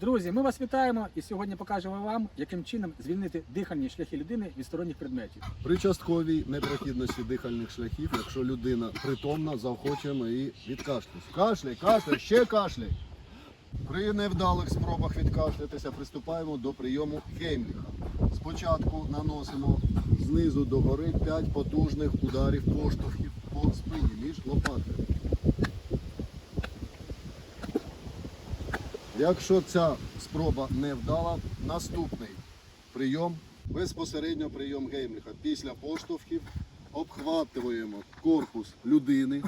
Друзі, ми вас вітаємо і сьогодні покажемо вам, яким чином звільнити дихальні шляхи людини від сторонніх предметів. При частковій непрохідності дихальних шляхів, якщо людина притомна, заохочуємо її відкашлятися. Кашляй, кашляй, ще кашляй. При невдалих спробах відкашлятися приступаємо до прийому Геймліха. Спочатку наносимо знизу до гори 5 потужних ударів поштовхів по спині між лопатками. Якщо ця спроба не вдала, наступний прийом безпосередньо прийом Геймліха. Після поштовхів обхватуємо корпус людини,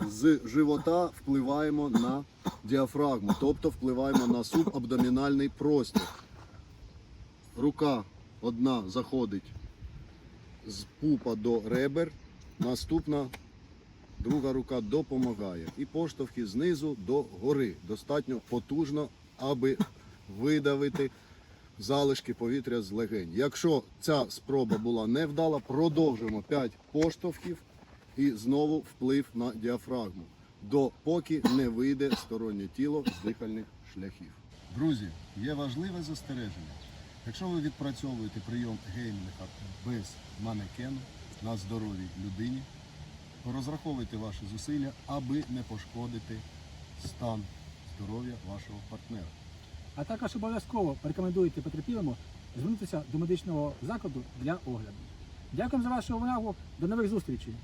з живота впливаємо на діафрагму, тобто впливаємо на субабдомінальний простір. Рука одна заходить з пупа до ребер, наступна друга рука допомагає. І поштовхи знизу до гори. Достатньо потужно, аби видавити залишки повітря з легень. Якщо ця спроба була невдала, продовжуємо 5 поштовхів і знову вплив на діафрагму, допоки не вийде стороннє тіло з дихальних шляхів. Друзі, є важливе застереження. Якщо ви відпрацьовуєте прийом Геймліха без манекену на здоровій людині, розраховуйте ваші зусилля, аби не пошкодити стан здоров'я вашого партнера. А також обов'язково рекомендуєте потерпілому звернутися до медичного закладу для огляду. Дякую за вашу увагу. До нових зустрічей!